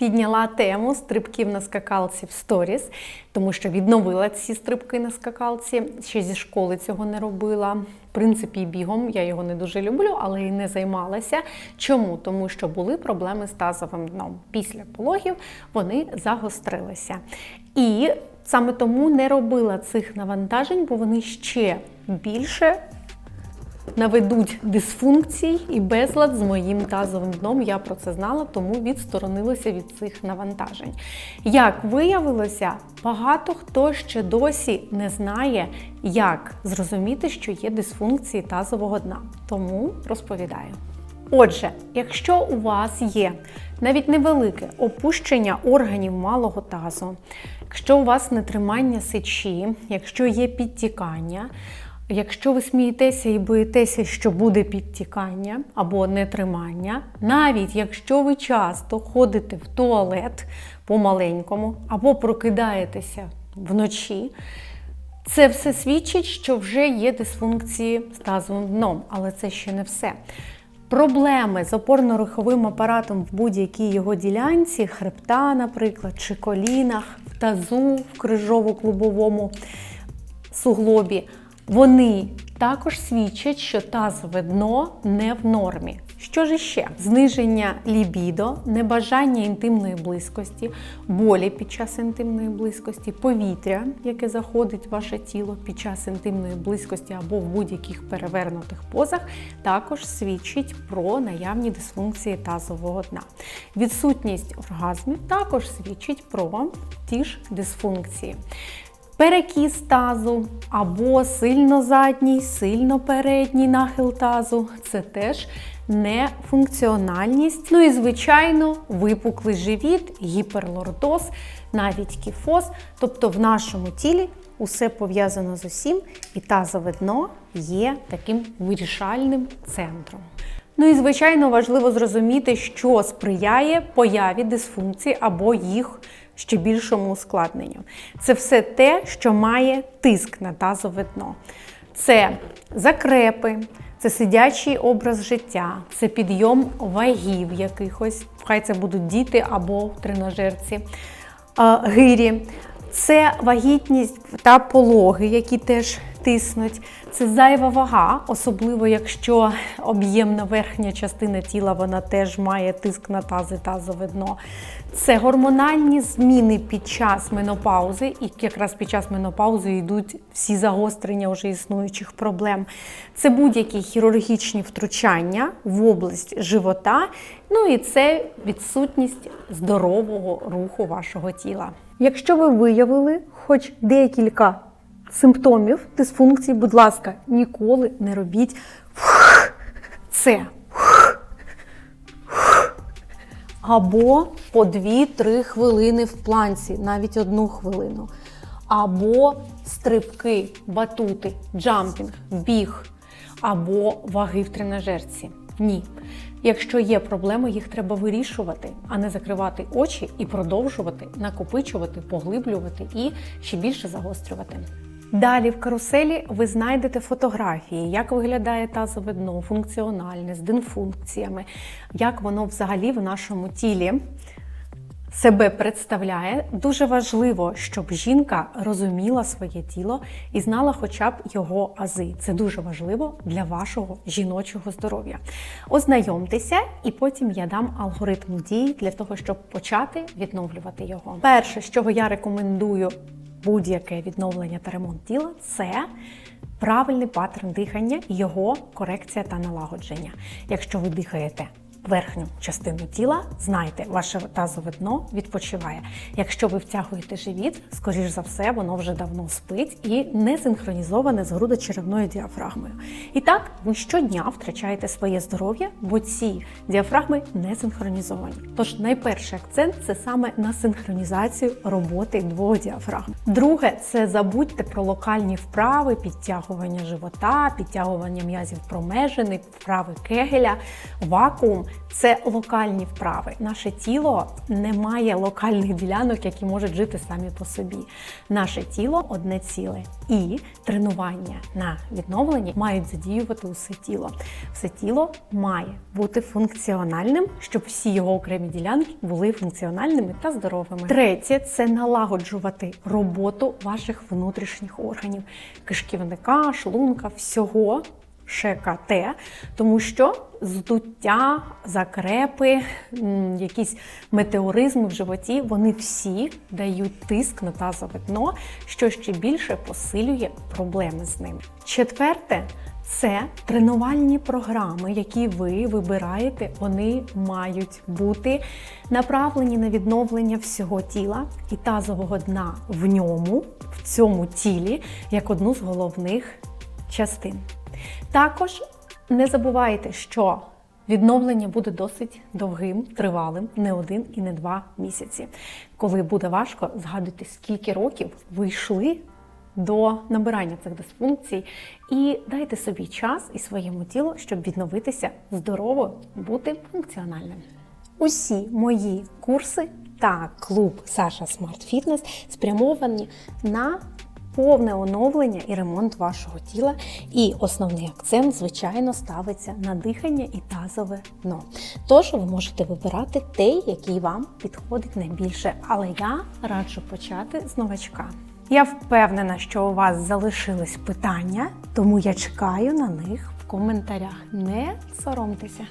підняла тему стрибків на скакалці в сторіс, тому що відновила ці стрибки на скакалці. Ще зі школи цього не робила. В принципі, бігом я його не дуже люблю, але і не займалася. Чому? Тому що були проблеми з тазовим дном. Після пологів вони загострилися. І саме тому не робила цих навантажень, бо вони ще більше наведуть дисфункцій і безлад з моїм тазовим дном. Я про це знала, тому відсторонилася від цих навантажень. Як виявилося, багато хто ще досі не знає, як зрозуміти, що є дисфункції тазового дна. Тому розповідаю. Отже, якщо у вас є навіть невелике опущення органів малого тазу, якщо у вас нетримання сечі, якщо є підтікання, Якщо ви смієтеся і боїтеся, що буде підтікання або нетримання, навіть якщо ви часто ходите в туалет по-маленькому або прокидаєтеся вночі, це все свідчить, що вже є дисфункції з тазовим дном, але це ще не все. Проблеми з опорно-руховим апаратом в будь-якій його ділянці, хребта, наприклад, чи колінах, в тазу, в крижово-клубовому суглобі, вони також свідчать, що тазове дно не в нормі. Що ж іще? Зниження лібідо, небажання інтимної близькості, болі під час інтимної близькості, повітря, яке заходить в ваше тіло під час інтимної близькості або в будь-яких перевернутих позах, також свідчить про наявні дисфункції тазового дна. Відсутність оргазмів також свідчить про ті ж дисфункції. Перекіс тазу або сильно задній, сильно передній нахил тазу це теж нефункціональність. Ну і, звичайно, випуклий живіт, гіперлордоз, навіть кіфоз. Тобто в нашому тілі усе пов'язано з усім, і тазове дно є таким вирішальним центром. Ну і звичайно важливо зрозуміти, що сприяє появі дисфункцій або їх ще більшому ускладненню. Це все те, що має тиск на тазове дно. Це закрепи, це сидячий образ життя, це підйом вагів якихось, хай це будуть діти або тренажерці, гирі. Це вагітність та пологи, які теж тиснуть. Це зайва вага, особливо якщо об'ємна верхня частина тіла вона теж має тиск на таз і тазове дно. Це гормональні зміни під час менопаузи, і якраз під час менопаузи йдуть всі загострення вже існуючих проблем. Це будь-які хірургічні втручання в область живота. Ну і це відсутність здорового руху вашого тіла. Якщо ви виявили хоч декілька симптомів дисфункції, будь ласка, ніколи не робіть це. Або по 2-3 хвилини в планці, навіть одну хвилину. Або стрибки, батути, джампінг, біг, або ваги в тренажерці. Ні. Якщо є проблеми, їх треба вирішувати, а не закривати очі і продовжувати накопичувати, поглиблювати і ще більше загострювати. Далі в каруселі ви знайдете фотографії, як виглядає тазове дно, функціональне, з динфункціями, як воно взагалі в нашому тілі себе представляє. Дуже важливо, щоб жінка розуміла своє тіло і знала хоча б його ази. Це дуже важливо для вашого жіночого здоров'я. Ознайомтеся, і потім я дам алгоритм дій для того, щоб почати відновлювати його. Перше, з чого я рекомендую будь-яке відновлення та ремонт тіла це правильний паттерн дихання, його корекція та налагодження. Якщо ви дихаєте верхню частину тіла, знайте, ваше тазове дно відпочиває. Якщо ви втягуєте живіт, скоріш за все, воно вже давно спить і не синхронізоване з грудочеревною діафрагмою. І так, ви щодня втрачаєте своє здоров'я, бо ці діафрагми не синхронізовані. Тож найперший акцент це саме на синхронізацію роботи двох діафрагм. Друге, це забудьте про локальні вправи, підтягування живота, підтягування м'язів промежини, вправи кегеля, вакуум. Це локальні вправи. Наше тіло не має локальних ділянок, які можуть жити самі по собі. Наше тіло одне ціле, і тренування на відновленні мають задіювати усе тіло. Все тіло має бути функціональним, щоб всі його окремі ділянки були функціональними та здоровими. Третє це налагоджувати роботу ваших внутрішніх органів кишківника, шлунка, всього. ШКТ, тому що здуття, закрепи, якісь метеоризми в животі, вони всі дають тиск на тазове дно, що ще більше посилює проблеми з ними. Четверте. Це тренувальні програми, які ви вибираєте, вони мають бути направлені на відновлення всього тіла і тазового дна в ньому, в цьому тілі, як одну з головних частин. Також не забувайте, що відновлення буде досить довгим, тривалим, не один і не два місяці. Коли буде важко, згадуйте, скільки років ви йшли до набирання цих дисфункцій, і дайте собі час і своєму тілу, щоб відновитися здорово, бути функціональним. Усі мої курси та клуб Саша Смарт Фітнес спрямовані на повне оновлення і ремонт вашого тіла. І основний акцент, звичайно, ставиться на дихання і тазове дно. Тож ви можете вибирати той, який вам підходить найбільше. Але я раджу почати з новачка. Я впевнена, що у вас залишились питання, тому я чекаю на них в коментарях. Не соромтеся.